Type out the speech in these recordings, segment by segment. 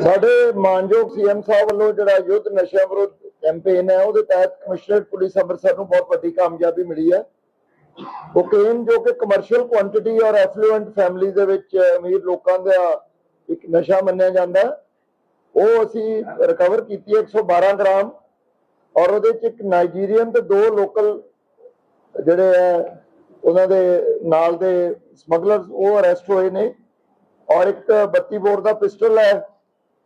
ਸਾਡੇ ਮਾਨਯੋਗ ਸੀਐਮ ਸਾਹਿਬ ਵੱਲੋਂ ਜਿਹੜਾ ਯੁੱਧ ਨਸ਼ਿਆਂ ਵਿਰੁੱਧ ਕੈਂਪੇਨ ਹੈ, ਉਹਦੇ ਤਹਿਤ ਕਮਿਸ਼ਨਰੇਟ ਪੁਲਿਸ ਅੰਮ੍ਰਿਤਸਰ ਨੂੰ ਬਹੁਤ ਵੱਡੀ ਕਾਮਯਾਬੀ ਮਿਲੀ ਹੈ। ਕੋਕੇਨ ਜੋ ਕਿ ਕਮਰਸ਼ੀਅਲ ਕੁਆਂਟੀਟੀ ਔਰ ਐਫਲੂਐਂਟ ਫੈਮਿਲੀ ਦੇ ਵਿੱਚ ਅਮੀਰ ਲੋਕਾਂ ਦਾ ਇੱਕ ਨਸ਼ਾ ਮੰਨਿਆ ਜਾਂਦਾ ਉਹ ਅਸੀਂ ਰਿਕਵਰ ਕੀਤੀ 112 ਗ੍ਰਾਮ ਔਰ ਉਹਦੇ ਚ ਇੱਕ ਨਾਈਜੀਰੀਅਨ ਤੇ ਦੋ ਲੋਕਲ ਜਿਹੜੇ ਹੈ, ਉਹਨਾਂ ਦੇ ਨਾਲ ਦੇ ਸਮਗਲਰਸ ਉਹ ਅਰੈਸਟ ਹੋਏ ਨੇ ਔਰ ਇੱਕ 32 ਬੋਰ ਦਾ ਪਿਸਟਲ ਹੈ।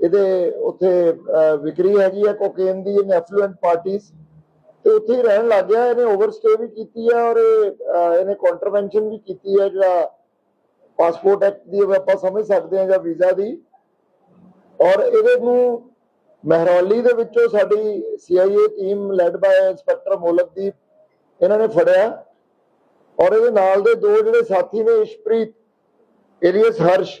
ਇਹਦੇ ਉੱਥੇ ਵਿਕਰੀ ਹੈਗੀ ਹੈ ਕੋਕੇਨ ਦੀ ਇਨ ਐਫਲੂਐਂਟ ਪਾਰਟੀਆਂ ਤੇ ਉੱਥੇ ਹੀ ਰਹਿਣ ਲੱਗ ਗਿਆ ਇਹਨੇ ਓਵਰਸਟੇ ਵੀ ਕੀਤੀ ਹੈ ਔਰ ਇਹ, ਇਹਨੇ ਕੰਟਰਵੈਂਸ਼ਨ ਵੀ ਕੀਤੀ ਹੈ ਜਿਹੜਾ ਪਾਸਪੋਰਟ ਐਕਟ ਦੀ ਆਪਾਂ ਸਮਝ ਸਕਦੇ ਹਾਂ ਜਾਂ ਵੀਜ਼ਾ ਦੀ ਔਰ ਇਹਦੇ ਨੂੰ ਮਹਿਰੌਲੀ ਦੇ ਵਿੱਚੋਂ ਸਾਡੀ CIA team led by inspector Molakdeep ਇਹਨਾਂ ਨੇ ਫੜਿਆ ਔਰ ਇਹਦੇ ਨਾਲ ਦੇ ਦੋ ਜਿਹੜੇ ਸਾਥੀ ਨੇ ਇਸ਼ਪ੍ਰੀਤ ਏਰੀਅਸ ਹਰਸ਼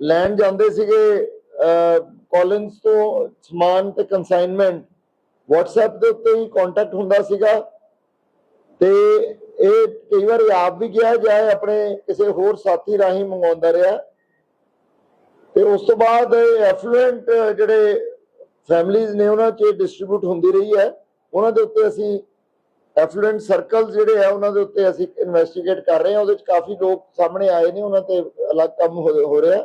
ਲੈਣ ਜਾਂਦੇ ਸੀਗੇ ਕਾਲਿੰਸ ਤੋਂ ਸਮਾਨ ਤੇ ਕਨਸਾਈਨਮੈਂਟ WhatsApp ਦੇ ਉੱਤੇ ਹੀ ਕੰਟੈਕਟ ਹੁੰਦਾ ਸੀਗਾ। ਤੇ ਇਹ ਕਈ ਵਾਰ ਆਪ ਵੀ ਗਿਆ ਜਾਂ ਆਪਣੇ ਕਿਸੇ ਹੋਰ ਸਾਥੀ ਰਾਹੀਂ ਮੰਗਵਾਉਂਦਾ ਰਿਹਾ। ਤੇ ਉਸ ਤੋਂ ਬਾਅਦ ਐਫਲੂਐਂਟ ਜਿਹੜੇ ਫੈਮਲੀਆਂ ਨੇ ਉਹਨਾਂ 'ਚ ਡਿਸਟ੍ਰੀਬਿਊਟ ਹੁੰਦੀ ਰਹੀ ਹੈ। ਉਹਨਾਂ ਦੇ ਉੱਤੇ ਅਸੀਂ ਐਫਲੂਐਂਟ ਸਰਕਲਸ ਜਿਹੜੇ ਆ, ਉਹਨਾਂ ਦੇ ਉੱਤੇ ਅਸੀਂ ਇਨਵੈਸਟੀਗੇਟ ਕਰ ਰਹੇ ਹਾਂ। ਉਹਦੇ ਵਿੱਚ ਕਾਫੀ ਲੋਕ ਸਾਹਮਣੇ ਆਏ ਨੇ, ਉਹਨਾਂ ਤੇ ਅਲੱਗ ਕੰਮ ਹੋ ਰਿਹਾ।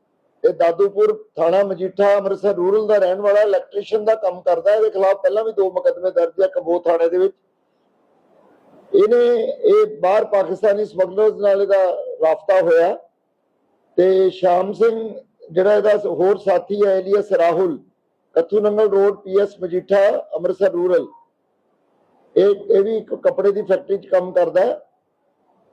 ਇਹ ਦਾਦੂਪੁਰ ਥਾਣਾ ਮਜੀਠਾ ਅੰਮ੍ਰਿਤਸਰ ਰੂਰਲ ਦਾ ਰਹਿਣ ਵਾਲਾ ਇਲੈਕਟ੍ਰੀਸ਼ੀਅਨ ਦਾ ਕੰਮ ਕਰਦਾ ਹੈ। ਇਹਦੇ ਖਿਲਾਫ ਪਹਿਲਾਂ ਵੀ ਦੋ ਮੁਕੱਦਮੇ ਦਰਜ ਹੈ ਕਬੋ ਥਾਣੇ ਦੇ ਵਿੱਚ। ਇਹਨੇ ਇਹ ਬਾਹਰ ਪਾਕਿਸਤਾਨੀ ਸਮਗਲਰਸ ਨਾਲ ਇਹਦਾ ਰਾਫਤਾ ਹੋਇਆ। ਤੇ ਸ਼ਾਮ ਸਿੰਘ, ਜਿਹੜਾ ਇਹਦਾ ਹੋਰ ਸਾਥੀ ਹੈ alias Rahul Kathu Nangal road PS Majitha, Amritsar rural. ਇਹ ਇਹ ਵੀ ਕੱਪੜੇ ਦੀ ਫੈਕਟਰੀ 'ਚ ਕੰਮ ਕਰਦਾ ਹੈ।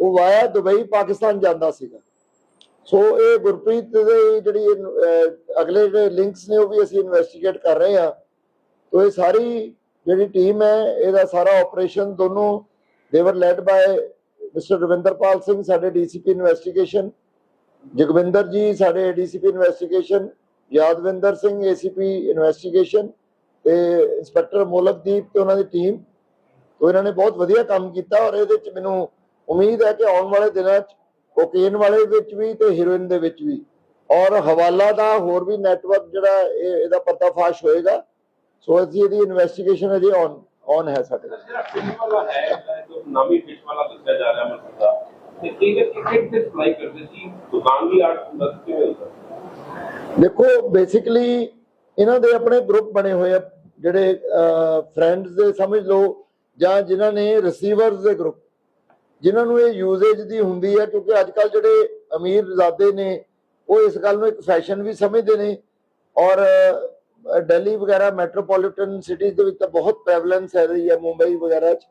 ਉਹ ਵਾਇਆ ਦੁਬਈ ਪਾਕਿਸਤਾਨ ਜਾਂਦਾ ਸੀਗਾ। ਸੋ ਇਹ ਗੁਰਪ੍ਰੀਤ ਦੇ ਜਿਹੜੀ ਅਗਲੇ ਜਿਹੜੇ ਲਿੰਕਸ ਨੇ ਉਹ ਵੀ ਅਸੀਂ ਇਨਵੈਸਟੀਗੇਟ ਕਰ ਰਹੇ ਹਾਂ। ਤੋ ਇਹ ਸਾਰੀ ਜਿਹੜੀ ਟੀਮ ਹੈ, ਇਹਦਾ ਸਾਰਾ ਆਪਰੇਸ਼ਨ ਦੋਨੋਂ ਦੇਵਰ led by mister Ravinderpal Singh, ਸਾਡੇ ਡੀਸੀਪੀ ਇਨਵੈਸਟੀਗੇਸ਼ਨ ਜਗਵਿੰਦਰ ਜੀ, ਸਾਡੇ DCP investigation Yadwinder Singh ACP investigation ਤੇ ਇੰਸਪੈਕਟਰ ਮੋਲਕਦੀਪ ਤੇ ਉਹਨਾਂ ਦੀ ਟੀਮ ਤੋਂ ਇਹਨਾਂ ਨੇ ਬਹੁਤ ਵਧੀਆ ਕੰਮ ਕੀਤਾ ਔਰ ਇਹਦੇ ਵਿੱਚ ਮੈਨੂੰ ਉਮੀਦ ਹੈ ਕਿ ਆਉਣ ਵਾਲੇ ਦਿਨਾਂ 'ਚ ਕੋਕੇਨ ਵਾਲੇ ਵਿੱਚ ਵੀ ਤੇ ਹੀਰੋਇਨ ਦੇ ਵਿੱਚ ਵੀ। ਔਰ ਹਵਾਲਾ ਦਾ ਹੋਰ ਵੀ ਨੈਟਵਰਕ ਜਿਹੜਾ ਇਹ ਇਹਦਾ ਪਰਦਾਫਾਸ਼ ਹੋਏਗਾ। ਸੋ ਅਸੀਂ ਇਹਦੀ ਇਨਵੈਸਟੀਗੇਸ਼ਨ ਅਜੇ ਔਨ ਔਨ ਹੈ ਸਾਡੇ ਜਿਹੜਾ ਫਿਸ਼ ਵਾਲਾ ਹੈ ਜਿਹੜਾ ਜੋ ਨਾਮੀ ਫਿਸ਼ ਵਾਲਾ ਦੱਸਿਆ ਜਾ ਰਿਹਾ ਮਤਲਬ ਦਾ ਤੇ ਇਹ ਟਿਕਟ ਤੇ ਸਪਲਾਈ ਕਰਦੇ ਸੀ? ਦੁਕਾਨ ਵੀ ਆਰਟ ਹੁੰਦਾ ਸੀ ਕਿਵੇਂ ਹੁੰਦਾ ਦੇਖੋ ਬੇਸਿਕਲੀ ਇਹਨਾਂ ਦੇ ਆਪਣੇ ਗਰੁੱਪ ਬਣੇ ਹੋਏ ਆ ਜਿਹੜੇ ਫਰੈਂਡਸ ਦੇ ਸਮਝ ਲਓ ਜਾਂ ਜਿਨ੍ਹਾਂ ਨੇ ਰਿਸੀਵਰਸ ਦੇ ਗਰੁੱਪ ਜਿਨ੍ਹਾਂ ਨੂੰ ਇਹ ਯੂਜ਼ੇਜ ਦੀ ਹੁੰਦੀ ਹੈ ਕਿਉਂਕਿ ਅੱਜ ਕੱਲ ਜਿਹੜੇ ਅਮੀਰ ਜ਼ਾਦੇ ਨੇ ਉਹ ਇਸ ਗੱਲ ਨੂੰ ਇੱਕ ਫੈਸ਼ਨ ਵੀ ਸਮਝਦੇ ਨੇ ਔਰ ਅ, ਦਿੱਲੀ ਵਗੈਰਾ ਮੈਟਰੋਪੋਲੀਟਨ ਸਿਟੀਜ਼ ਦੇ ਵਿੱਚ ਤਾਂ ਬਹੁਤ ਪ੍ਰੈਵਲੈਂਸ ਹੈ ਰਹੀ ਹੈ ਮੁੰਬਈ ਵਗੈਰਾ ਚ।